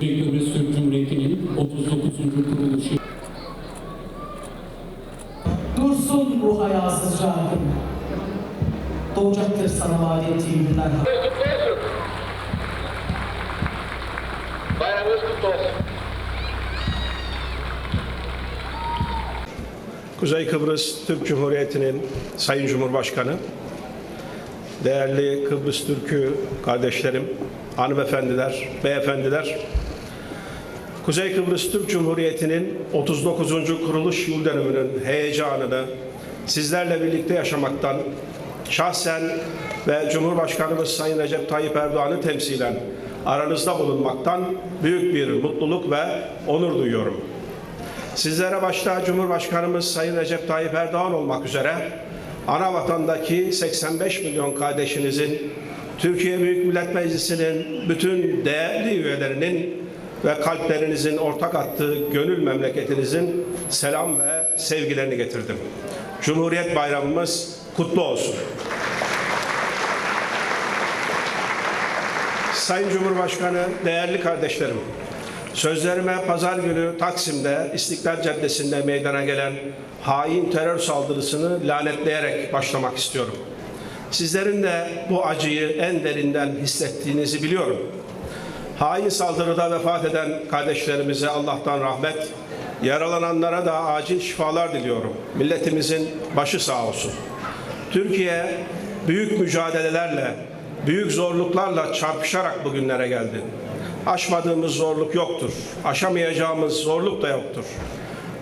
Kıbrıs Türk Cumhuriyeti'nin 39. kuruluşu Dursun bu hayasız canım. Doğacaktır sana vaat ettiğim günler. Bayramınız kutlu olsun. Kuzey Kıbrıs Türk Cumhuriyeti'nin Sayın Cumhurbaşkanı, değerli Kıbrıs Türk'ü kardeşlerim, hanımefendiler, beyefendiler, Kuzey Kıbrıs Türk Cumhuriyeti'nin 39. kuruluş yıl dönümünün heyecanını sizlerle birlikte yaşamaktan, şahsen ve Cumhurbaşkanımız Sayın Recep Tayyip Erdoğan'ı temsilen aranızda bulunmaktan büyük bir mutluluk ve onur duyuyorum. Sizlere başta Cumhurbaşkanımız Sayın Recep Tayyip Erdoğan olmak üzere ana vatandaki 85 milyon kardeşinizin, Türkiye Büyük Millet Meclisi'nin bütün değerli üyelerinin ve kalplerinizin ortak attığı gönül memleketinizin selam ve sevgilerini getirdim. Cumhuriyet Bayramımız kutlu olsun. Sayın Cumhurbaşkanı, değerli kardeşlerim, Sözlerime pazar günü Taksim'de İstiklal Caddesi'nde meydana gelen hain terör saldırısını lanetleyerek başlamak istiyorum. Sizlerin de bu acıyı en derinden hissettiğinizi biliyorum. Hain saldırıda vefat eden kardeşlerimize Allah'tan rahmet, yaralananlara da acil şifalar diliyorum. Milletimizin başı sağ olsun. Türkiye büyük mücadelelerle, büyük zorluklarla çarpışarak bugünlere geldi. Aşmadığımız zorluk yoktur. Aşamayacağımız zorluk da yoktur.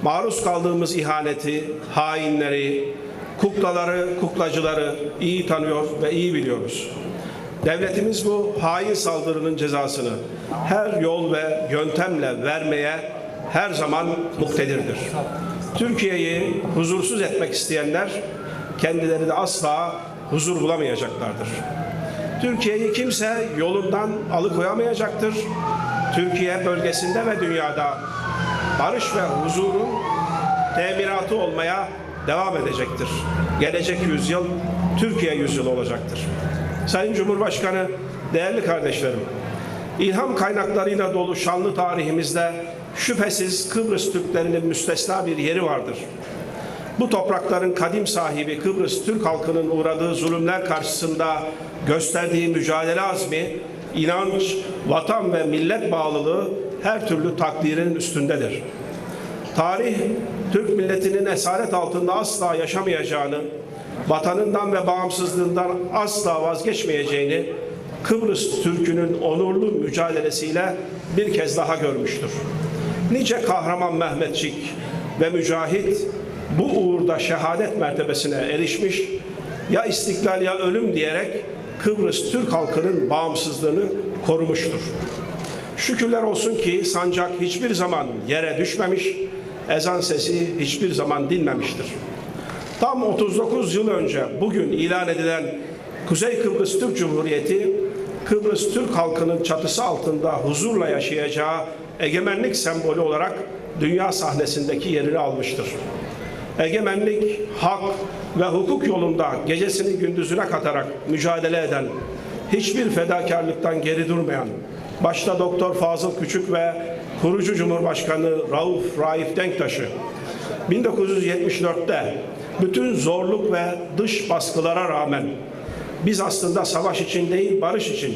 Maruz kaldığımız ihaneti, hainleri, kuklaları, kuklacıları iyi tanıyor ve iyi biliyoruz. Devletimiz bu hain saldırının cezasını her yol ve yöntemle vermeye her zaman muktedirdir. Türkiye'yi huzursuz etmek isteyenler kendileri de asla huzur bulamayacaklardır. Türkiye'yi kimse yolundan alıkoyamayacaktır. Türkiye bölgesinde ve dünyada barış ve huzurun teminatı olmaya devam edecektir. Gelecek yüzyıl Türkiye yüzyılı olacaktır. Sayın Cumhurbaşkanı, değerli kardeşlerim, ilham kaynaklarıyla dolu şanlı tarihimizde şüphesiz Kıbrıs Türklerinin müstesna bir yeri vardır. Bu toprakların kadim sahibi Kıbrıs Türk halkının uğradığı zulümler karşısında gösterdiği mücadele azmi, inanç, vatan ve millet bağlılığı her türlü takdirin üstündedir. Tarih, Türk milletinin esaret altında asla yaşamayacağını, vatanından ve bağımsızlığından asla vazgeçmeyeceğini Kıbrıs Türk'ünün onurlu mücadelesiyle bir kez daha görmüştür. Nice kahraman Mehmetçik ve mücahit bu uğurda şehadet mertebesine erişmiş, ya istiklal ya ölüm diyerek Kıbrıs Türk halkının bağımsızlığını korumuştur. Şükürler olsun ki sancak hiçbir zaman yere düşmemiş, ezan sesi hiçbir zaman dinmemiştir. Tam 39 yıl önce bugün ilan edilen Kuzey Kıbrıs Türk Cumhuriyeti, Kıbrıs Türk halkının çatısı altında huzurla yaşayacağı egemenlik sembolü olarak dünya sahnesindeki yerini almıştır. Egemenlik, hak ve hukuk yolunda gecesini gündüzüne katarak mücadele eden, hiçbir fedakarlıktan geri durmayan, başta Doktor Fazıl Küçük ve kurucu Cumhurbaşkanı Rauf Raif Denktaş'ı 1974'te bütün zorluk ve dış baskılara rağmen biz aslında savaş için değil barış için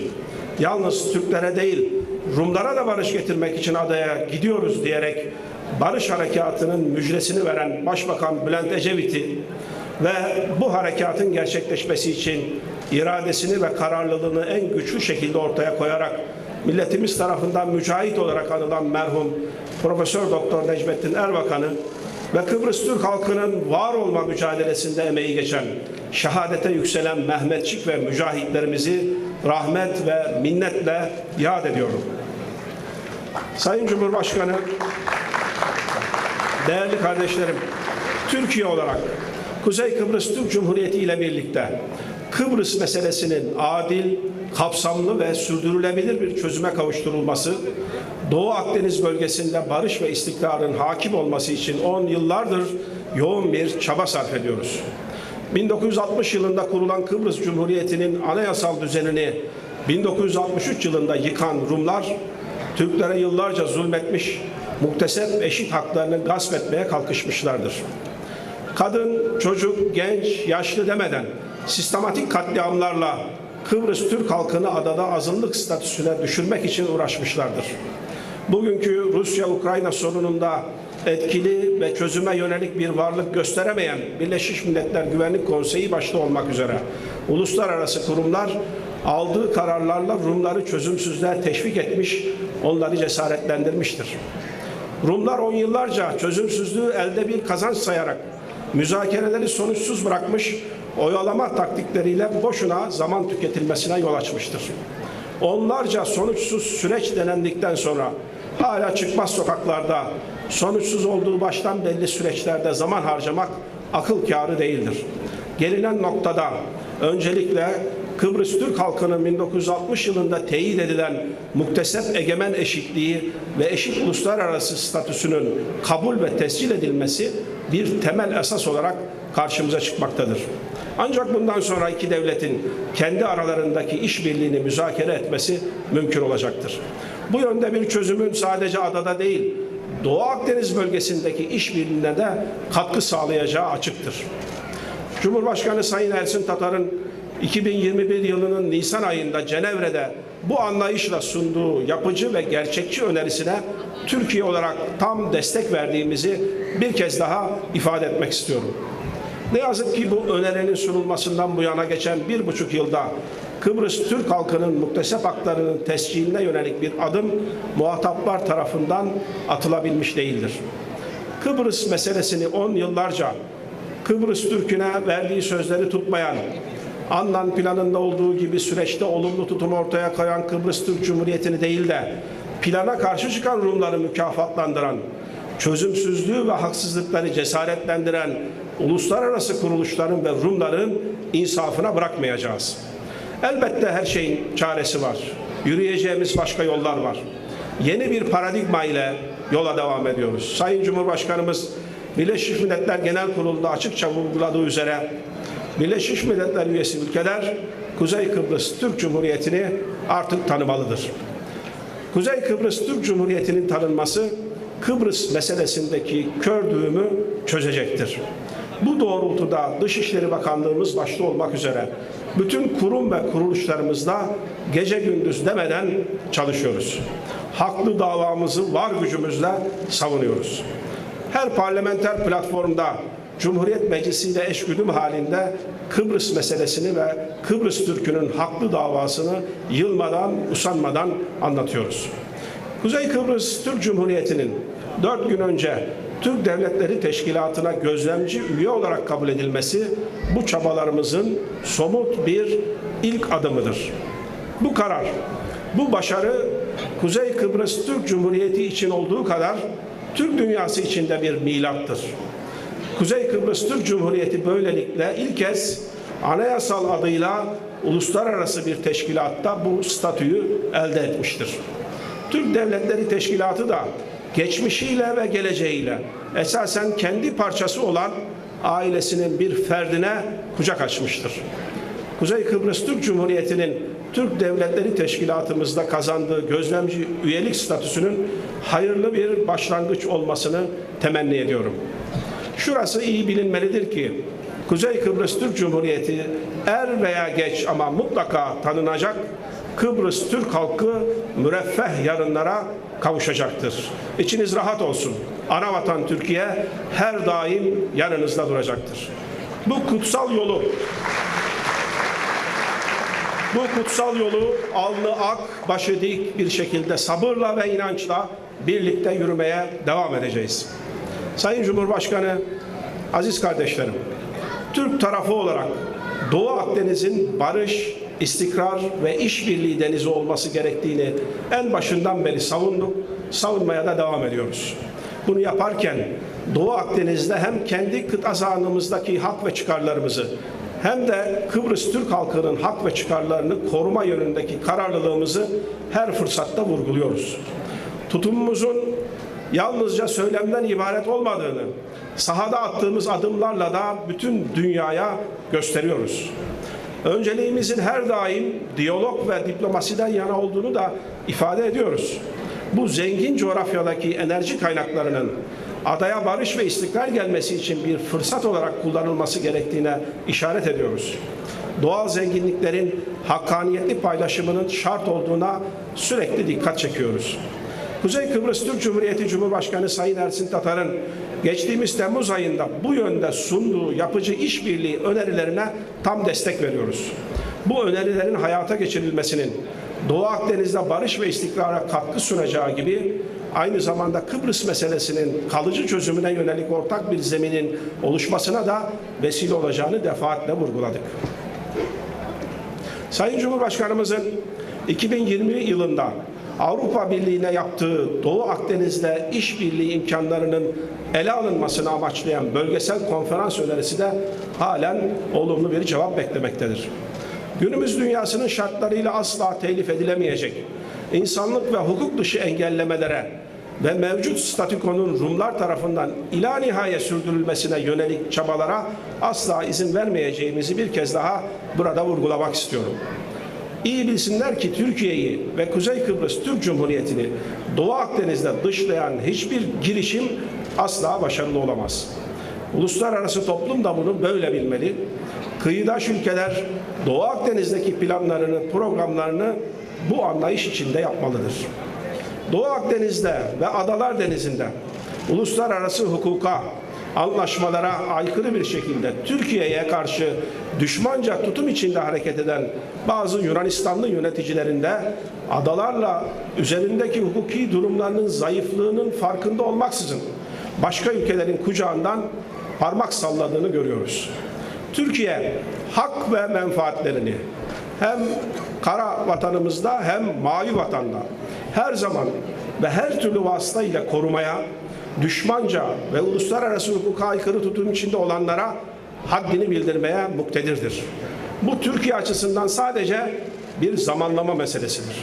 yalnız Türklere değil Rumlara da barış getirmek için adaya gidiyoruz diyerek barış harekatının müjdesini veren Başbakan Bülent Ecevit'i ve bu harekatın gerçekleşmesi için iradesini ve kararlılığını en güçlü şekilde ortaya koyarak milletimiz tarafından mücahit olarak anılan merhum Profesör Doktor Necmettin Erbakan'ı ve Kıbrıs Türk halkının var olma mücadelesinde emeği geçen, şehadete yükselen Mehmetçik ve mücahitlerimizi rahmet ve minnetle yad ediyorum. Sayın Cumhurbaşkanı, değerli kardeşlerim, Türkiye olarak Kuzey Kıbrıs Türk Cumhuriyeti ile birlikte Kıbrıs meselesinin adil, kapsamlı ve sürdürülebilir bir çözüme kavuşturulması, Doğu Akdeniz bölgesinde barış ve istikrarın hakim olması için 10 yıllardır yoğun bir çaba sarf ediyoruz. 1960 yılında kurulan Kıbrıs Cumhuriyeti'nin anayasal düzenini 1963 yılında yıkan Rumlar Türklere yıllarca zulmetmiş, muktesep eşit haklarını gasp etmeye kalkışmışlardır. Kadın, çocuk, genç, yaşlı demeden sistematik katliamlarla Kıbrıs Türk halkını adada azınlık statüsüne düşürmek için uğraşmışlardır. Bugünkü Rusya-Ukrayna sorununda etkili ve çözüme yönelik bir varlık gösteremeyen Birleşmiş Milletler Güvenlik Konseyi başta olmak üzere uluslararası kurumlar aldığı kararlarla Rumları çözümsüzlüğe teşvik etmiş, onları cesaretlendirmiştir. Rumlar on yıllarca çözümsüzlüğü elde bir kazanç sayarak müzakereleri sonuçsuz bırakmış, oyalama taktikleriyle boşuna zaman tüketilmesine yol açmıştır. Onlarca sonuçsuz süreç denendikten sonra hala çıkmaz sokaklarda sonuçsuz olduğu baştan belli süreçlerde zaman harcamak akıl kârı değildir. Gelinen noktada öncelikle Kıbrıs Türk halkının 1960 yılında teyit edilen muktesep egemen eşitliği ve eşit uluslararası statüsünün kabul ve tescil edilmesi bir temel esas olarak karşımıza çıkmaktadır. Ancak bundan sonra iki devletin kendi aralarındaki işbirliğini müzakere etmesi mümkün olacaktır. Bu yönde bir çözümün sadece adada değil, Doğu Akdeniz bölgesindeki işbirliğine de katkı sağlayacağı açıktır. Cumhurbaşkanı Sayın Ersin Tatar'ın 2021 yılının Nisan ayında Cenevre'de bu anlayışla sunduğu yapıcı ve gerçekçi önerisine Türkiye olarak tam destek verdiğimizi bir kez daha ifade etmek istiyorum. Ne yazık ki bu önerinin sunulmasından bu yana geçen bir buçuk yılda Kıbrıs Türk halkının muktesep haklarının tesciline yönelik bir adım muhataplar tarafından atılabilmiş değildir. Kıbrıs meselesini on yıllarca Kıbrıs Türk'üne verdiği sözleri tutmayan, Annan planında olduğu gibi süreçte olumlu tutum ortaya koyan Kıbrıs Türk Cumhuriyeti'ni değil de plana karşı çıkan Rumları mükafatlandıran, çözümsüzlüğü ve haksızlıkları cesaretlendiren uluslararası kuruluşların ve Rumların insafına bırakmayacağız. Elbette her şeyin çaresi var. Yürüyeceğimiz başka yollar var. Yeni bir paradigma ile yola devam ediyoruz. Sayın Cumhurbaşkanımız Birleşmiş Milletler Genel Kurulu'nda açıkça vurguladığı üzere Birleşmiş Milletler üyesi ülkeler Kuzey Kıbrıs Türk Cumhuriyeti'ni artık tanımalıdır. Kuzey Kıbrıs Türk Cumhuriyeti'nin tanınması Kıbrıs meselesindeki kör düğümü çözecektir. Bu doğrultuda Dışişleri Bakanlığımız başta olmak üzere bütün kurum ve kuruluşlarımızda gece gündüz demeden çalışıyoruz. Haklı davamızı var gücümüzle savunuyoruz. Her parlamenter platformda Cumhuriyet Meclisi ile eşgüdüm halinde Kıbrıs meselesini ve Kıbrıs Türk'ünün haklı davasını yılmadan, usanmadan anlatıyoruz. Kuzey Kıbrıs Türk Cumhuriyeti'nin dört gün önce Türk Devletleri Teşkilatı'na gözlemci üye olarak kabul edilmesi bu çabalarımızın somut bir ilk adımıdır. Bu karar, bu başarı Kuzey Kıbrıs Türk Cumhuriyeti için olduğu kadar Türk dünyası için de bir milattır. Kuzey Kıbrıs Türk Cumhuriyeti böylelikle ilk kez anayasal adıyla uluslararası bir teşkilatta bu statüyü elde etmiştir. Türk Devletleri Teşkilatı da geçmişiyle ve geleceğiyle esasen kendi parçası olan ailesinin bir ferdine kucak açmıştır. Kuzey Kıbrıs Türk Cumhuriyeti'nin Türk Devletleri Teşkilatımızda kazandığı gözlemci üyelik statüsünün hayırlı bir başlangıç olmasını temenni ediyorum. Şurası iyi bilinmelidir ki Kuzey Kıbrıs Türk Cumhuriyeti er veya geç ama mutlaka tanınacak Kıbrıs Türk halkı müreffeh yarınlara kavuşacaktır. İçiniz rahat olsun. Anavatan Türkiye her daim yanınızda duracaktır. Bu kutsal yolu bu kutsal yolu alnı ak, başı dik bir şekilde sabırla ve inançla birlikte yürümeye devam edeceğiz. Sayın Cumhurbaşkanı, aziz kardeşlerim, Türk tarafı olarak Doğu Akdeniz'in barış, istikrar ve işbirliği denizi olması gerektiğini en başından beri savunduk, savunmaya da devam ediyoruz. Bunu yaparken Doğu Akdeniz'de hem kendi kıta sahanımızdaki hak ve çıkarlarımızı hem de Kıbrıs Türk halkının hak ve çıkarlarını koruma yönündeki kararlılığımızı her fırsatta vurguluyoruz. Tutumumuzun yalnızca söylemden ibaret olmadığını sahada attığımız adımlarla da bütün dünyaya gösteriyoruz. Önceliğimizin her daim diyalog ve diplomasiden yana olduğunu da ifade ediyoruz. Bu zengin coğrafyadaki enerji kaynaklarının adaya barış ve istikrar gelmesi için bir fırsat olarak kullanılması gerektiğine işaret ediyoruz. Doğal zenginliklerin hakkaniyetli paylaşımının şart olduğuna sürekli dikkat çekiyoruz. Kuzey Kıbrıs Türk Cumhuriyeti Cumhurbaşkanı Sayın Ersin Tatar'ın geçtiğimiz Temmuz ayında bu yönde sunduğu yapıcı işbirliği önerilerine tam destek veriyoruz. Bu önerilerin hayata geçirilmesinin Doğu Akdeniz'de barış ve istikrara katkı sunacağı gibi aynı zamanda Kıbrıs meselesinin kalıcı çözümüne yönelik ortak bir zeminin oluşmasına da vesile olacağını defaatle vurguladık. Sayın Cumhurbaşkanımızın 2020 yılında Avrupa Birliği'ne yaptığı Doğu Akdeniz'de işbirliği imkanlarının ele alınmasını amaçlayan bölgesel konferans önerisi de halen olumlu bir cevap beklemektedir. Günümüz dünyasının şartlarıyla asla telif edilemeyecek, insanlık ve hukuk dışı engellemelere ve mevcut statükonun Rumlar tarafından ila nihaya sürdürülmesine yönelik çabalara asla izin vermeyeceğimizi bir kez daha burada vurgulamak istiyorum. İyi bilsinler ki Türkiye'yi ve Kuzey Kıbrıs Türk Cumhuriyeti'ni Doğu Akdeniz'de dışlayan hiçbir girişim asla başarılı olamaz. Uluslararası toplum da bunu böyle bilmeli. Kıyıdaş ülkeler Doğu Akdeniz'deki planlarını, programlarını bu anlayış içinde yapmalıdır. Doğu Akdeniz'de ve Adalar Denizi'nde uluslararası hukuka, anlaşmalara aykırı bir şekilde Türkiye'ye karşı düşmanca tutum içinde hareket eden bazı Yunanistanlı yöneticilerin de adalarla üzerindeki hukuki durumlarının zayıflığının farkında olmaksızın başka ülkelerin kucağından parmak salladığını görüyoruz. Türkiye hak ve menfaatlerini hem kara vatanımızda hem mavi vatanda her zaman ve her türlü vasıta ile korumaya, düşmanca ve uluslararası hukuka aykırı tutum içinde olanlara haddini bildirmeye muktedirdir. Bu Türkiye açısından sadece bir zamanlama meselesidir.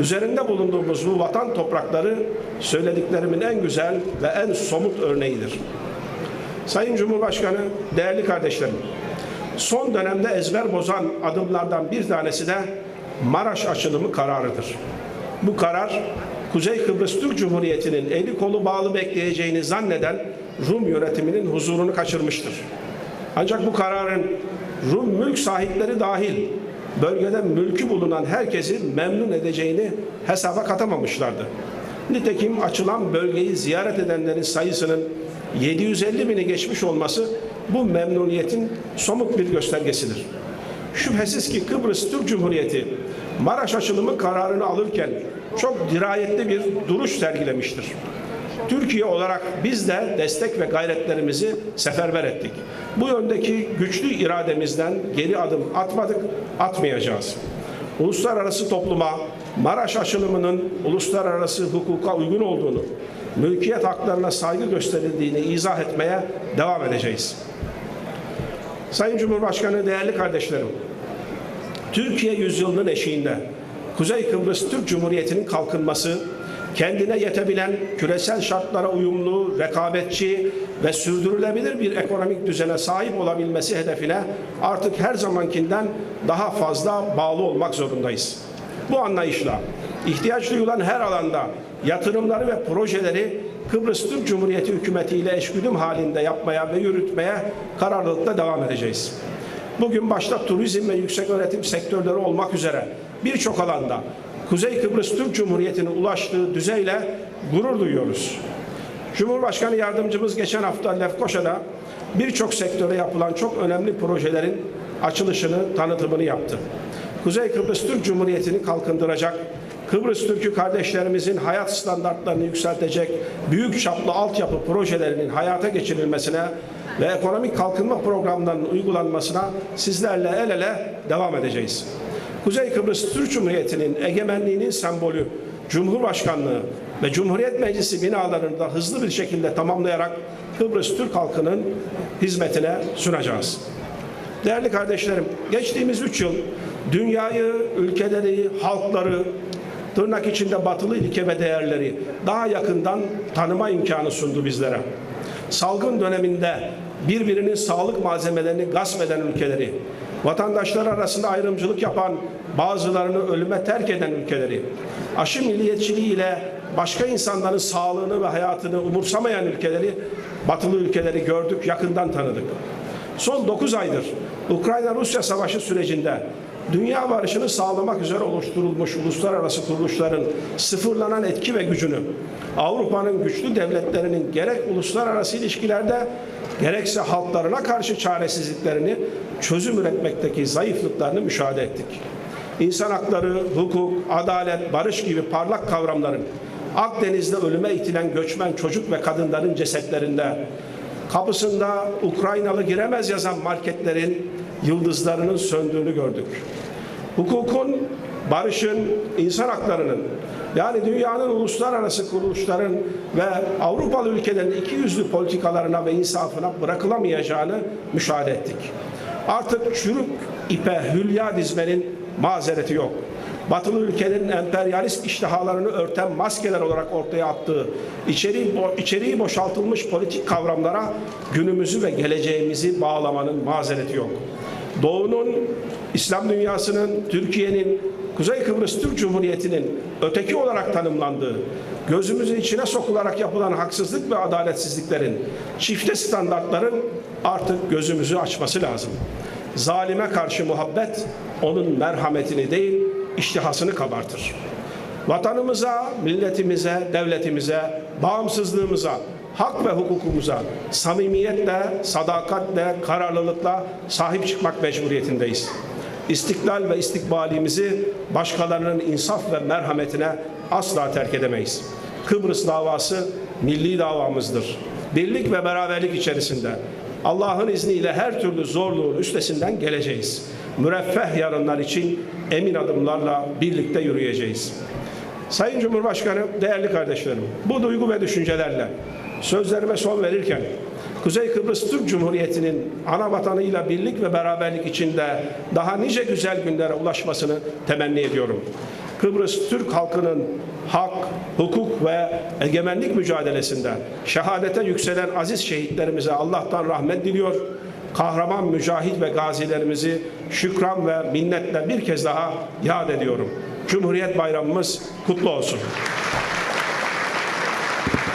Üzerinde bulunduğumuz bu vatan toprakları söylediklerimin en güzel ve en somut örneğidir. Sayın Cumhurbaşkanı, değerli kardeşlerim, son dönemde ezber bozan adımlardan bir tanesi de Maraş açılımı kararıdır. Bu karar Kuzey Kıbrıs Türk Cumhuriyeti'nin eli kolu bağlı bekleyeceğini zanneden Rum yönetiminin huzurunu kaçırmıştır. Ancak bu kararın Rum mülk sahipleri dahil bölgede mülkü bulunan herkesi memnun edeceğini hesaba katamamışlardı. Nitekim açılan bölgeyi ziyaret edenlerin sayısının 750 bini geçmiş olması bu memnuniyetin somut bir göstergesidir. Şüphesiz ki Kıbrıs Türk Cumhuriyeti Maraş açılımı kararını alırken çok dirayetli bir duruş sergilemiştir. Türkiye olarak biz de destek ve gayretlerimizi seferber ettik. Bu yöndeki güçlü irademizden geri adım atmadık, atmayacağız. Uluslararası topluma Maraş açılımının uluslararası hukuka uygun olduğunu, mülkiyet haklarına saygı gösterildiğini izah etmeye devam edeceğiz. Sayın Cumhurbaşkanı, değerli kardeşlerim, Türkiye yüzyılının eşiğinde Kuzey Kıbrıs Türk Cumhuriyeti'nin kalkınması, kendine yetebilen, küresel şartlara uyumlu, rekabetçi ve sürdürülebilir bir ekonomik düzene sahip olabilmesi hedefine artık her zamankinden daha fazla bağlı olmak zorundayız. Bu anlayışla ihtiyaç duyulan her alanda yatırımları ve projeleri Kıbrıs Türk Cumhuriyeti hükümeti ile eşgüdüm halinde yapmaya ve yürütmeye kararlılıkla devam edeceğiz. Bugün başta turizm ve yüksek öğretim sektörleri olmak üzere birçok alanda Kuzey Kıbrıs Türk Cumhuriyeti'nin ulaştığı düzeyle gurur duyuyoruz. Cumhurbaşkanı yardımcımız geçen hafta Lefkoşa'da birçok sektöre yapılan çok önemli projelerin açılışını, tanıtımını yaptı. Kuzey Kıbrıs Türk Cumhuriyeti'ni kalkındıracak, Kıbrıs Türk'ü kardeşlerimizin hayat standartlarını yükseltecek büyük çaplı altyapı projelerinin hayata geçirilmesine ve ekonomik kalkınma programlarının uygulanmasına sizlerle el ele devam edeceğiz. Kuzey Kıbrıs Türk Cumhuriyeti'nin egemenliğinin sembolü Cumhurbaşkanlığı ve Cumhuriyet Meclisi binalarını da hızlı bir şekilde tamamlayarak Kıbrıs Türk halkının hizmetine sunacağız. Değerli kardeşlerim, geçtiğimiz üç yıl dünyayı, ülkeleri, halkları, tırnak içinde batılı ilke ve değerleri daha yakından tanıma imkanı sundu bizlere. Salgın döneminde birbirinin sağlık malzemelerini gasp eden ülkeleri, vatandaşlar arasında ayrımcılık yapan, bazılarını ölüme terk eden ülkeleri, aşı milliyetçiliği ile başka insanların sağlığını ve hayatını umursamayan ülkeleri, batılı ülkeleri gördük, yakından tanıdık. Son 9 aydır Ukrayna-Rusya savaşı sürecinde dünya barışını sağlamak üzere oluşturulmuş uluslararası kuruluşların sıfırlanan etki ve gücünü, Avrupa'nın güçlü devletlerinin gerek uluslararası ilişkilerde gerekse halklarına karşı çaresizliklerini çözüm üretmekteki zayıflıklarını müşahede ettik. İnsan hakları, hukuk, adalet, barış gibi parlak kavramların Akdeniz'de ölüme itilen göçmen çocuk ve kadınların cesetlerinde kapısında Ukraynalı giremez yazan marketlerin yıldızlarının söndüğünü gördük. Hukukun, barışın, insan haklarının yani dünyanın uluslararası kuruluşların ve Avrupalı ülkelerin iki yüzlü politikalarına ve insafına bırakılamayacağını müşahede ettik. Artık çürük ipe hülya dizmenin mazereti yok. Batılı ülkelerin emperyalist iştihalarını örten maskeler olarak ortaya attığı içeriği, içeriği boşaltılmış politik kavramlara günümüzü ve geleceğimizi bağlamanın mazereti yok. Doğu'nun, İslam dünyasının, Türkiye'nin, Kuzey Kıbrıs Türk Cumhuriyeti'nin öteki olarak tanımlandığı, gözümüzün içine sokularak yapılan haksızlık ve adaletsizliklerin, çifte standartların artık gözümüzü açması lazım. Zalime karşı muhabbet onun merhametini değil, iştihasını kabartır. Vatanımıza, milletimize, devletimize, bağımsızlığımıza, hak ve hukukumuza samimiyetle, sadakatle, kararlılıkla sahip çıkmak mecburiyetindeyiz. İstiklal ve istikbalimizi başkalarının insaf ve merhametine asla terk edemeyiz. Kıbrıs davası milli davamızdır. Birlik ve beraberlik içerisinde Allah'ın izniyle her türlü zorluğun üstesinden geleceğiz. Müreffeh yarınlar için emin adımlarla birlikte yürüyeceğiz. Sayın Cumhurbaşkanı, değerli kardeşlerim, bu duygu ve düşüncelerle sözlerime son verirken Kuzey Kıbrıs Türk Cumhuriyeti'nin ana vatanıyla birlik ve beraberlik içinde daha nice güzel günlere ulaşmasını temenni ediyorum. Kıbrıs Türk halkının hak, hukuk ve egemenlik mücadelesinde şehadete yükselen aziz şehitlerimize Allah'tan rahmet diliyor. Kahraman mücahit ve gazilerimizi şükran ve minnetle bir kez daha yad ediyorum. Cumhuriyet Bayramımız kutlu olsun.